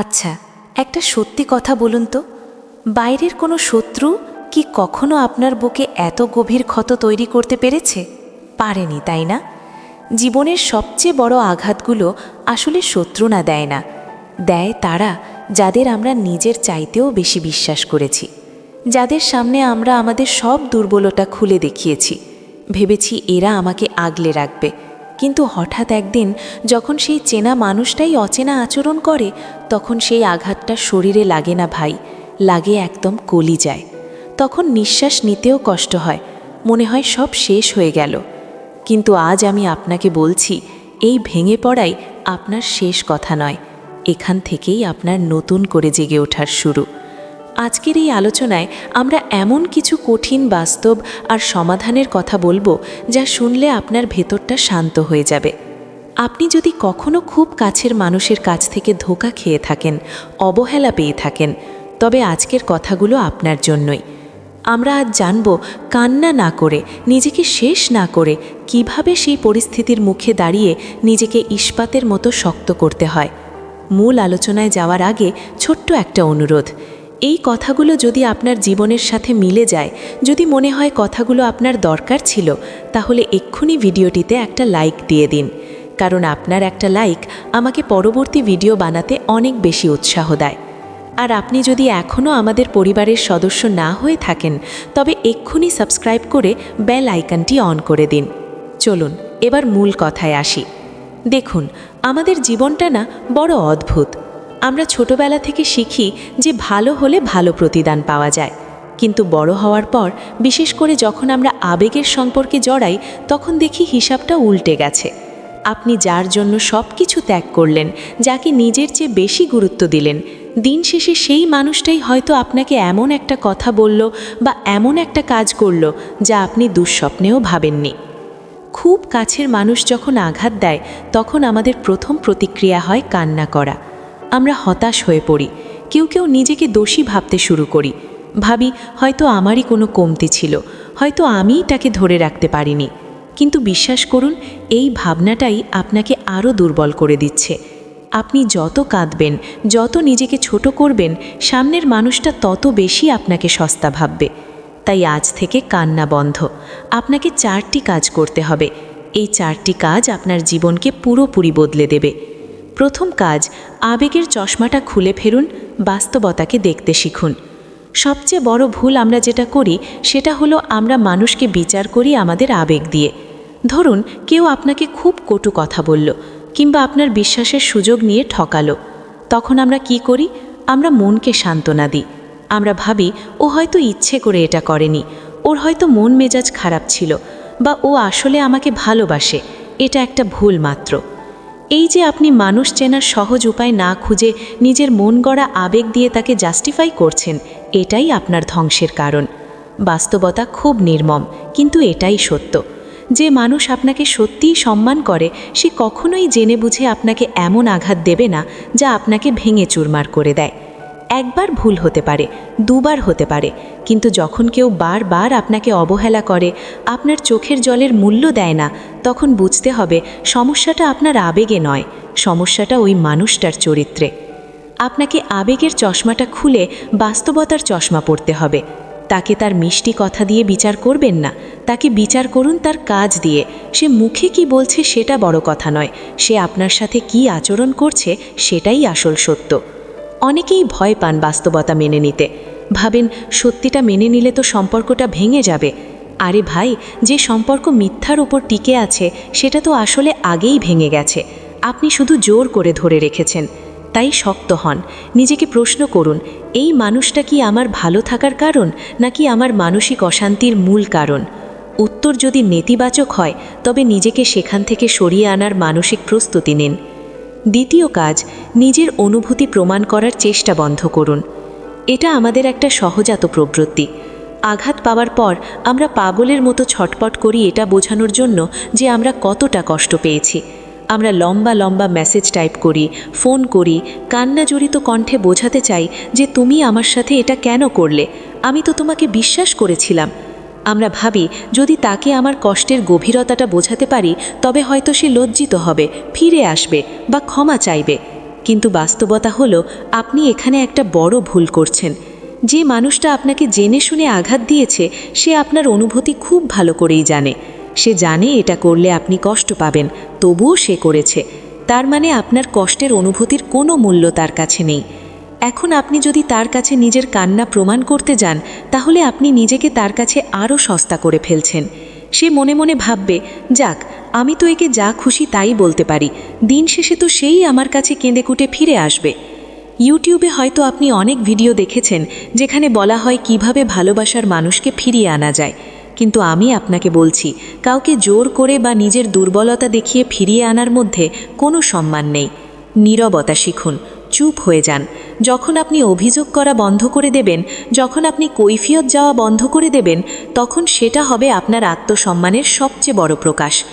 আচ্ছা একটা সত্যি কথা বলুন তো। বাইরের কোনো শত্রু কি কখনো আপনার বুকে এত গভীর ক্ষত তৈরি করতে পেরেছে? পারেনি, তাই না? জীবনের সবচেয়ে বড় আঘাতগুলো আসলে শত্রু না, দেয় না। দেয় তারা, যাদের আমরা নিজের চাইতেও বেশি বিশ্বাস করেছি। যাদের সামনে আমরা আমাদের সব দুর্বলতা খুলে দেখিয়েছি। ভেবেছি এরা আমাকে আগলে রাখবে। কিন্তু হঠাৎ একদিন যখন সেই চেনা মানুষটাই অচেনা আচরণ করে, তখন সেই আঘাতটা শরীরে লাগে না ভাই, লাগে একদম কলি যায়। তখন নিঃশ্বাস নিতেও কষ্ট হয়, মনে হয় সব শেষ হয়ে গেল। কিন্তু আজ আমি আপনাকে বলছি, এই ভেঙে পড়াই আপনার শেষ কথা নয়, এখান থেকেই আপনার নতুন করে জেগে ওঠার শুরু। আজকের এই আলোচনায় আমরা এমন কিছু কঠিন বাস্তব আর সমাধানের কথা বলব যা শুনলে আপনার ভেতরটা শান্ত হয়ে যাবে। আপনি যদি কখনো খুব কাছের মানুষের কাছ থেকে ধোকা খেয়ে থাকেন, অবহেলা পেয়ে থাকেন, তবে আজকের কথাগুলো আপনার জন্যই। আমরা আজ জানব কান্না না করে, নিজেকে শেষ না করে কীভাবে সেই পরিস্থিতির মুখে দাঁড়িয়ে নিজেকে ইস্পাতের মতো শক্ত করতে হয়। মূল আলোচনায় যাওয়ার আগে ছোট্ট একটা অনুরোধ এই কথাগুলো যদি আপনার জীবনের সাথে মিলে যায়, যদি মনে হয় কথাগুলো আপনার দরকার ছিল, তাহলে এক্ষুনি ভিডিওটিতে একটা লাইক দিয়ে দিন। কারণ আপনার একটা লাইক আমাকে পরবর্তী ভিডিও বানাতে অনেক বেশি উৎসাহ দেয়। আর আপনি যদি এখনও আমাদের পরিবারের সদস্য না হয়ে থাকেন, তবে এক্ষুনি সাবস্ক্রাইব করে বেল আইকনটি অন করে দিন। চলুন, এবার মূল কথায় আসি। দেখুন, আমাদের জীবনটা না বড় অদ্ভুত। আমরা ছোটবেলা থেকে শিখি যে ভালো হলে ভালো প্রতিদান পাওয়া যায়। কিন্তু বড় হওয়ার পর, বিশেষ করে যখন আমরা আবেগের সম্পর্কে জড়াই, তখন দেখি হিসাবটা উল্টে গেছে। আপনি যার জন্য সব কিছু ত্যাগ করলেন, যাকে নিজের চেয়ে বেশি গুরুত্ব দিলেন, দিন শেষে সেই মানুষটাই হয়তো আপনাকে এমন একটা কথা বলল বা এমন একটা কাজ করল যা আপনি দুঃস্বপ্নেও ভাবেননি। খুব কাছের মানুষ যখন আঘাত দেয়, তখন আমাদের প্রথম প্রতিক্রিয়া হয় কান্না করা। আমরা হতাশ হয়ে পড়ি। কেউ কেউ নিজেকে দোষী ভাবতে শুরু করি। ভাবি, হয়তো আমারই কোনো কমতি ছিল। হয়তো আমিই তাকে ধরে রাখতে পারিনি। কিন্তু বিশ্বাস করুন, এই ভাবনাটাই আপনাকে আরও দুর্বল করে দিচ্ছে। আপনি যত কাঁদবেন, যত নিজেকে ছোট করবেন, সামনের মানুষটা তত বেশি আপনাকে সস্তা ভাববে। তাই আজ থেকে কান্না বন্ধ। আপনাকে চারটি কাজ করতে হবে। এই চারটি কাজ আপনার জীবনকে পুরোপুরি বদলে দেবে। প্রথম কাজ, আবেগের চশমাটা খুলে ফেরুন বাস্তবতাকে দেখতে শিখুন। সবচেয়ে বড় ভুল আমরা যেটা করি, সেটা হলো আমরা মানুষকে বিচার করি আমাদের আবেগ দিয়ে। ধরুন, কেউ আপনাকে খুব কটু কথা বলল, কিংবা আপনার বিশ্বাসের সুযোগ নিয়ে ঠকালো। তখন আমরা কি করি? আমরা মনকে সান্ত্বনা দিই। আমরা ভাবি, ও হয়তো ইচ্ছে করে এটা করেনি, ওর হয়তো মন মেজাজ খারাপ ছিল, বা ও আসলে আমাকে ভালোবাসে, এটা একটা ভুল মাত্র। এই যে আপনি মানুষ চেনার সহজ উপায় না খুঁজে নিজের মন গড়া আবেগ দিয়ে তাকে জাস্টিফাই করছেন, এটাই আপনার ধ্বংসের কারণ। বাস্তবতা খুব নির্মম, কিন্তু এটাই সত্য। যে মানুষ আপনাকে সত্যিই সম্মান করে, সে কখনোই জেনে বুঝে আপনাকে এমন আঘাত দেবে না, যা আপনাকে ভেঙে চুরমার করে দেয়। একবার ভুল হতে পারে, দুবার হতে পারে। কিন্তু যখন কেউ বারবার আপনাকে অবহেলা করে, আপনার চোখের জলের মূল্য দেয় না, তখন বুঝতে হবে সমস্যাটা আপনার আবেগে নয়, সমস্যাটা ওই মানুষটার চরিত্রে। আপনাকে আবেগের চশমাটা খুলে বাস্তবতার চশমা পড়তে হবে। তাকে তার মিষ্টি কথা দিয়ে বিচার করবেন না, তাকে বিচার করুন তার কাজ দিয়ে। সে মুখে কি বলছে সেটা বড় কথা নয়, সে আপনার সাথে কি আচরণ করছে সেটাই আসল সত্য। অনেকেই ভয় পান বাস্তবতা মেনে নিতে। ভাবেন, সত্যিটা মেনে নিলে তো সম্পর্কটা ভেঙে যাবে। আরে ভাই, যে সম্পর্ক মিথ্যার উপর টিকে আছে, সেটা তো আসলে আগেই ভেঙে গেছে। আপনি শুধু জোর করে ধরে রেখেছেন। তাই শক্ত হন। নিজেকে প্রশ্ন করুন, এই মানুষটা কি আমার ভালো থাকার কারণ, নাকি আমার মানসিক অশান্তির মূল কারণ? উত্তর যদি নেতিবাচক হয়, তবে নিজেকে সেখান থেকে সরিয়ে আনার মানসিক প্রস্তুতি নিন। দ্বিতীয় কাজ, নিজের অনুভূতি প্রমাণ করার চেষ্টা বন্ধ করুন। এটা আমাদের একটা সহজাত প্রবৃত্তি। আঘাত পাওয়ার পর আমরা পাগলের মতো ছটপট করি এটা বোঝানোর জন্য যে আমরা কতটা কষ্ট পেয়েছি। আমরা লম্বা লম্বা মেসেজ টাইপ করি, ফোন করি কান্না জড়িত কণ্ঠে বোঝাতে চাই যে তুমি আমার সাথে এটা কেন করলে? আমি তো তোমাকে বিশ্বাস করেছিলাম। আমরা ভাবি, যদি তাকে আমার কষ্টের গভীরতাটা বোঝাতে পারি, তবে হয়তো সে লজ্জিত হবে, ফিরে আসবে বা ক্ষমা চাইবে। কিন্তু বাস্তবতা হলো, আপনি এখানে একটা বড় ভুল করছেন। যে মানুষটা আপনাকে জেনে শুনে আঘাত দিয়েছে, সে আপনার অনুভূতি খুব ভালো করেই জানে। সে জানে এটা করলে আপনি কষ্ট পাবেন, তবুও সে করেছে। তার মানে আপনার কষ্টের অনুভূতির কোনো মূল্য তার কাছে নেই। এখন আপনি যদি তার কাছে নিজের কান্না প্রমাণ করতে যান, তাহলে আপনি নিজেকে তার কাছে আরও সস্তা করে ফেলছেন। সে মনে মনে ভাববে, যাক, আমি তো একে যা খুশি তাই বলতে পারি। দিন শেষে তো সেই আমার কাছে কেঁদে কুটে ফিরে আসবে। ইউটিউবে হয়তো আপনি অনেক ভিডিও দেখেছেন, যেখানে বলা হয় কীভাবে ভালোবাসার মানুষকে ফিরিয়ে আনা যায়। কিন্তু আমি আপনাকে বলছি, কাউকে জোর করে বা নিজের দুর্বলতা দেখিয়ে ফিরিয়ে আনার মধ্যে কোনো সম্মান নেই। নীরবতা শিখুন। চুপ হয়ে যান। যখন আপনি অভিযোগ করা বন্ধ করে দেবেন, যখন আপনি কৈফিয়ত যাওয়া বন্ধ করে দেবেন, তখন সেটা হবে আপনার আত্মসম্মানের সবচেয়ে বড় প্রকাশ।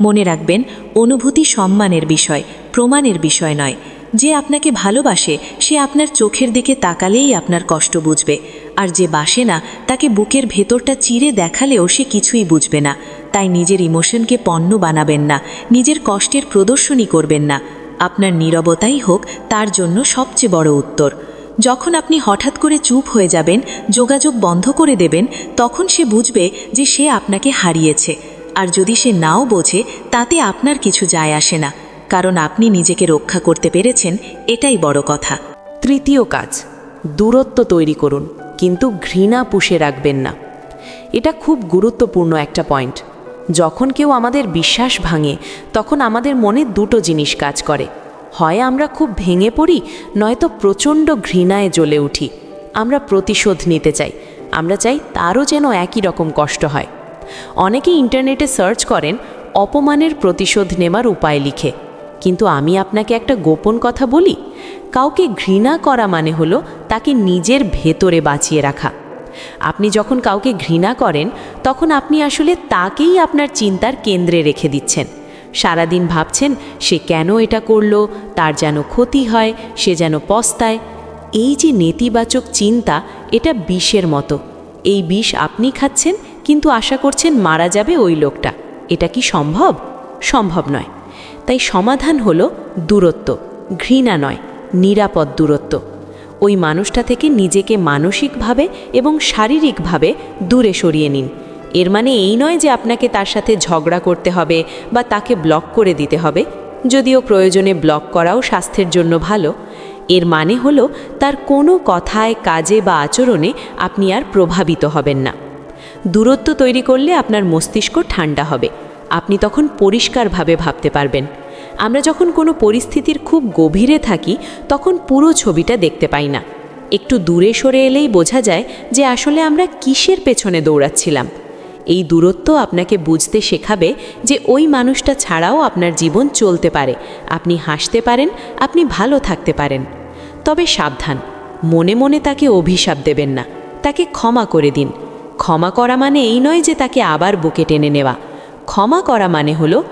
মনে রাখবেন, অনুভূতি সম্মানের বিষয়, প্রমাণের বিষয় নয়। যে আপনাকে ভালোবাসে, সে আপনার চোখের দিকে তাকালেই আপনার কষ্ট বুঝবে। আর যে বাসে না, তাকে বুকের ভেতরটা চিরে দেখালেও সে কিছুই বুঝবে না। তাই নিজের ইমোশনকে পণ্য বানাবেন না, নিজের কষ্টের প্রদর্শনী করবেন না। আপনার নীরবতাই হোক, তার জন্য সবচেয়ে বড় উত্তর। যখন আপনি হঠাৎ করে চুপ হয়ে যাবেন, যোগাযোগ বন্ধ করে দেবেন, তখন সে বুঝবে যে সে আপনাকে হারিয়েছে। আর যদি সে নাও বোঝে, তাতে আপনার কিছু যায় আসে না। কারণ আপনি নিজেকে রক্ষা করতে পেরেছেন, এটাই বড় কথা। তৃতীয় কাজ, দূরত্ব তৈরি করুন, কিন্তু ঘৃণা পুষে রাখবেন না। এটা খুব গুরুত্বপূর্ণ একটা পয়েন্ট। যখন কেউ আমাদের বিশ্বাস ভাঙে, তখন আমাদের মনে দুটো জিনিস কাজ করে। হয় আমরা খুব ভেঙে পড়ি, নয়তো প্রচণ্ড ঘৃণায় জ্বলে উঠি। আমরা প্রতিশোধ নিতে চাই, আমরা চাই তারও যেন একই রকম কষ্ট হয়। অনেকে ইন্টারনেটে সার্চ করেন, অপমানের প্রতিশোধ নেবার উপায় লিখে। কিন্তু আমি আপনাকে একটা গোপন কথা বলি, কাউকে ঘৃণা করা মানে হলো তাকে নিজের ভেতরে বাঁচিয়ে রাখা। আপনি যখন কাউকে ঘৃণা করেন, তখন আপনি আসলে তাকেই আপনার চিন্তার কেন্দ্রে রেখে দিচ্ছেন। সারাদিন ভাবছেন, সে কেন এটা করল, তার যেন ক্ষতি হয়, সে যেন পস্তায়। এই যে নেতিবাচক চিন্তা, এটা বিষের মতো। এই বিষ আপনি খাচ্ছেন, কিন্তু আশা করছেন মারা যাবে ওই লোকটা। এটা কি সম্ভব? সম্ভব নয়। তাই সমাধান হলো দূরত্ব, ঘৃণা নয়, নিরাপদ দূরত্ব। ওই মানুষটা থেকে নিজেকে মানসিকভাবে এবং শারীরিকভাবে দূরে সরিয়ে নিন। এর মানে এই নয় যে আপনাকে তার সাথে ঝগড়া করতে হবে বা তাকে ব্লক করে দিতে হবে, যদিও প্রয়োজনে ব্লক করাও স্বাস্থ্যের জন্য ভালো। এর মানে হলো, তার কোনো কথায়, কাজে বা আচরণে আপনি আর প্রভাবিত হবেন না। দূরত্ব তৈরি করলে আপনার মস্তিষ্ক ঠান্ডা হবে। আপনি তখন পরিষ্কারভাবে ভাবতে পারবেন। আমরা যখন কোনো পরিস্থিতির খুব গভীরে থাকি, তখন পুরো ছবিটা দেখতে পাই না। একটু দূরে সরে এলেই বোঝা যায় যে আসলে আমরা কিসের পেছনে দৌড়াচ্ছিলাম। এই দূরত্ব আপনাকে বুঝতে শেখাবে যে ওই মানুষটা ছাড়াও আপনার জীবন চলতে পারে। আপনি হাসতে পারেন, আপনি ভালো থাকতে পারেন। তবে সাবধান, মনে মনে তাকে অভিশাপ দেবেন না। তাকে ক্ষমা করে দিন। ক্ষমা করা মানে এই নয় যে তাকে আবার বুকে টেনে নেওয়া। ক্ষমা করা মানে হলো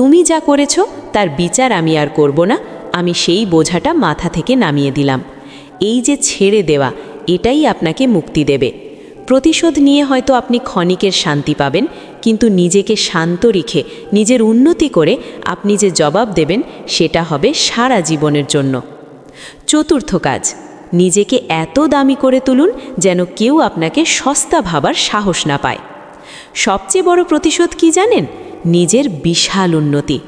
তুমি যা করেছ, তার বিচার আমি আর করব না। আমি সেই বোঝাটা মাথা থেকে নামিয়ে দিলাম। এই যে ছেড়ে দেওয়া, এটাই আপনাকে মুক্তি দেবে। প্রতিশোধ নিয়ে হয়তো আপনি ক্ষণিকের শান্তি পাবেন, কিন্তু নিজেকে শান্ত রেখে, নিজের উন্নতি করে আপনি যে জবাব দেবেন, সেটা হবে সারা জীবনের জন্য। চতুর্থ কাজ, নিজেকে এত দামি করে তুলুন যেন কেউ আপনাকে সস্তা ভাবার সাহস না পায়। সবচেয়ে বড় প্রতিশোধ কি জানেন? নিজের বিশাল উন্নতি।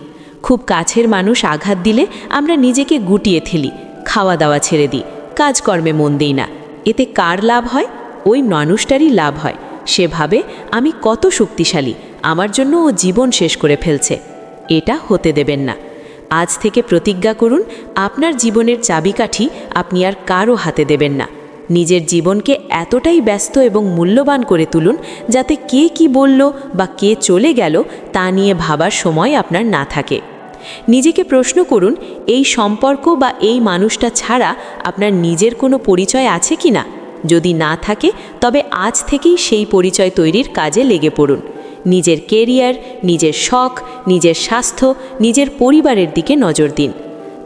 খুব কাছের মানুষ আঘাত দিলে আমরা নিজেকে গুটিয়ে থেলি খাওয়া দাওয়া ছেড়ে দিই, কাজকর্মে মন দিই না। এতে কার লাভ হয়? ওই মানুষটারই লাভ হয়। সে ভাবে আমি কত শক্তিশালী, আমার জন্য ও জীবন শেষ করে ফেলছে। এটা হতে দেবেন না। আজ থেকে প্রতিজ্ঞা করুন, আপনার জীবনের চাবিকাঠি আপনি আর কারও হাতে দেবেন না। নিজের জীবনকে এতটাই ব্যস্ত এবং মূল্যবান করে তুলুন যাতে কে কি বলল বা কে চলে গেল তা নিয়ে ভাবার সময় আপনার না থাকে। নিজেকে প্রশ্ন করুন, এই সম্পর্ক বা এই মানুষটা ছাড়া আপনার নিজের কোনো পরিচয় আছে কি না? যদি না থাকে, তবে আজ থেকেই সেই পরিচয় তৈরির কাজে লেগে পড়ুন। নিজের কেরিয়ার, নিজের শখ, নিজের স্বাস্থ্য, নিজের পরিবারের দিকে নজর দিন।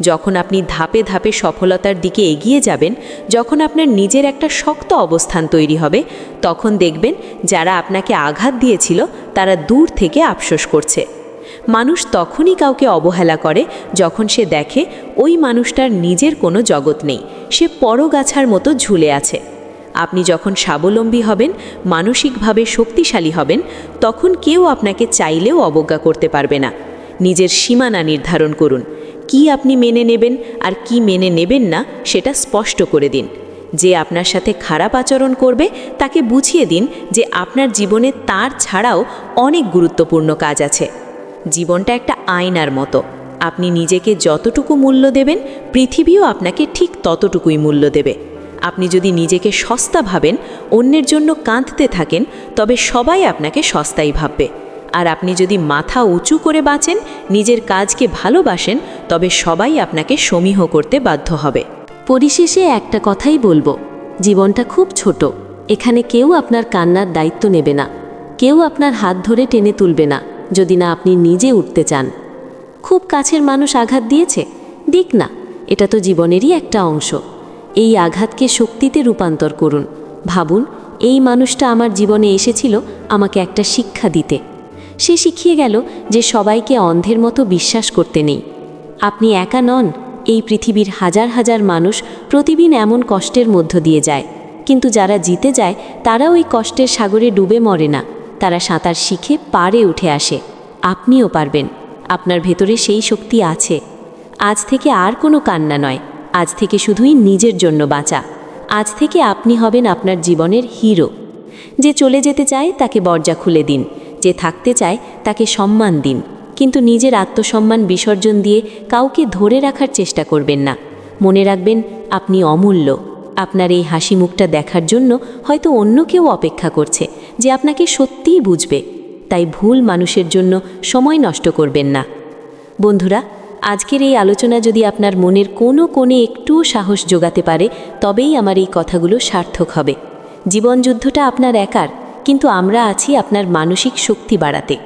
যখন আপনি ধাপে ধাপে সফলতার দিকে এগিয়ে যাবেন, যখন আপনার নিজের একটা শক্ত অবস্থান তৈরি হবে, তখন দেখবেন যারা আপনাকে আঘাত দিয়েছিল, তারা দূর থেকে আফসোস করছে। মানুষ তখনই কাউকে অবহেলা করে যখন সে দেখে ওই মানুষটার নিজের কোনো জগৎ নেই, সে পরগাছার মতো ঝুলে আছে। আপনি যখন স্বাবলম্বী হবেন, মানসিকভাবে শক্তিশালী হবেন, তখন কেউ আপনাকে চাইলেও অবজ্ঞা করতে পারবে না। নিজের সীমানা নির্ধারণ করুন। কি আপনি মেনে নেবেন আর কি মেনে নেবেন না, সেটা স্পষ্ট করে দিন। যে আপনার সাথে খারাপ আচরণ করবে, তাকে বুঝিয়ে দিন যে আপনার জীবনে তার ছাড়াও অনেক গুরুত্বপূর্ণ কাজ আছে। জীবনটা একটা আয়নার মতো। আপনি নিজেকে যতটুকু মূল্য দেবেন, পৃথিবীও আপনাকে ঠিক ততটুকুই মূল্য দেবে। আপনি যদি নিজেকে সস্তা ভাবেন, অন্যের জন্য কাঁদতে থাকেন, তবে সবাই আপনাকে সস্তাই ভাববে। আর আপনি যদি মাথা উঁচু করে বাঁচেন, নিজের কাজকে ভালোবাসেন, তবে সবাই আপনাকে সমীহ করতে বাধ্য হবে। পরিশেষে একটা কথাই বলব, জীবনটা খুব ছোট, এখানে কেউ আপনার কান্নার দায়িত্ব নেবে না, কেউ আপনার হাত ধরে টেনে তুলবে না, যদি না আপনি নিজে উঠতে চান। খুব কাছের মানুষ আঘাত দিয়েছে? দিক না, এটা তো জীবনেরই একটা অংশ। এই আঘাতকে শক্তিতে রূপান্তর করুন। ভাবুন, এই মানুষটা আমার জীবনে এসেছিল, আমাকে একটা শিক্ষা দিতে। সে শিখিয়ে গেল যে সবাইকে অন্ধের মতো বিশ্বাস করতে নেই। আপনি একা নন, এই পৃথিবীর হাজার হাজার মানুষ প্রতিদিন এমন কষ্টের মধ্য দিয়ে যায়। কিন্তু যারা জিতে যায় তারা ওই কষ্টের সাগরে ডুবে মরে না। তারা সাঁতার শিখে পারে উঠে আসে। আপনিও পারবেন। আপনার ভেতরে সেই শক্তি আছে। আজ থেকে আর কোনো কান্না নয়। আজ থেকে শুধুই নিজের জন্য বাঁচা। আজ থেকে আপনি হবেন আপনার জীবনের হিরো। যে চলে যেতে চায়, তাকে বর্জা খুলে দিন। যে থাকতে চায় তাকে সম্মান দিন, কিন্তু নিজের আত্মসম্মান বিসর্জন দিয়ে কাউকে ধরে রাখার চেষ্টা করবেন না। মনে রাখবেন, আপনি অমূল্য। আপনার এই হাসি মুখটা দেখার জন্য হয়তো অন্য কেউ অপেক্ষা করছে, যে আপনাকে সত্যিই বুঝবে। তাই ভুল মানুষের জন্য সময় নষ্ট করবেন না। বন্ধুরা, আজকের এই আলোচনা যদি আপনার মনের কোনো কোণে একটুও সাহস যোগাতে পারে, তবেই আমার এই কথাগুলো সার্থক হবে। জীবনযুদ্ধটা আপনার একার কিন্তু আমরা আছি আপনার মানসিক শক্তি বাড়াতে।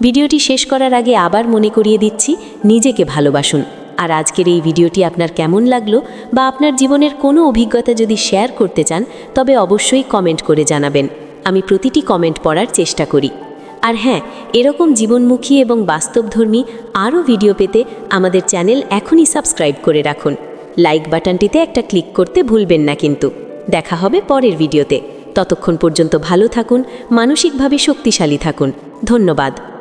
ভিডিওটি শেষ করার আগে আবার মনে করিয়ে দিচ্ছি, নিজেকে ভালোবাসুন। আর আজকের এই ভিডিওটি আপনার কেমন লাগল বা আপনার জীবনের কোনো অভিজ্ঞতা যদি শেয়ার করতে চান, তবে অবশ্যই কমেন্ট করে জানাবেন। আমি প্রতিটি কমেন্ট পড়ার চেষ্টা করি। আর হ্যাঁ এরকম জীবনমুখী এবং বাস্তবধর্মী আরও ভিডিও পেতে আমাদের চ্যানেল এখনই সাবস্ক্রাইব করে রাখুন। লাইক বাটনটিতে একটা ক্লিক করতে ভুলবেন না কিন্তু। দেখা হবে পরের ভিডিওতে। ততক্ষণ পর্যন্ত ভালো থাকুন মানসিকভাবে শক্তিশালী থাকুন। ধন্যবাদ।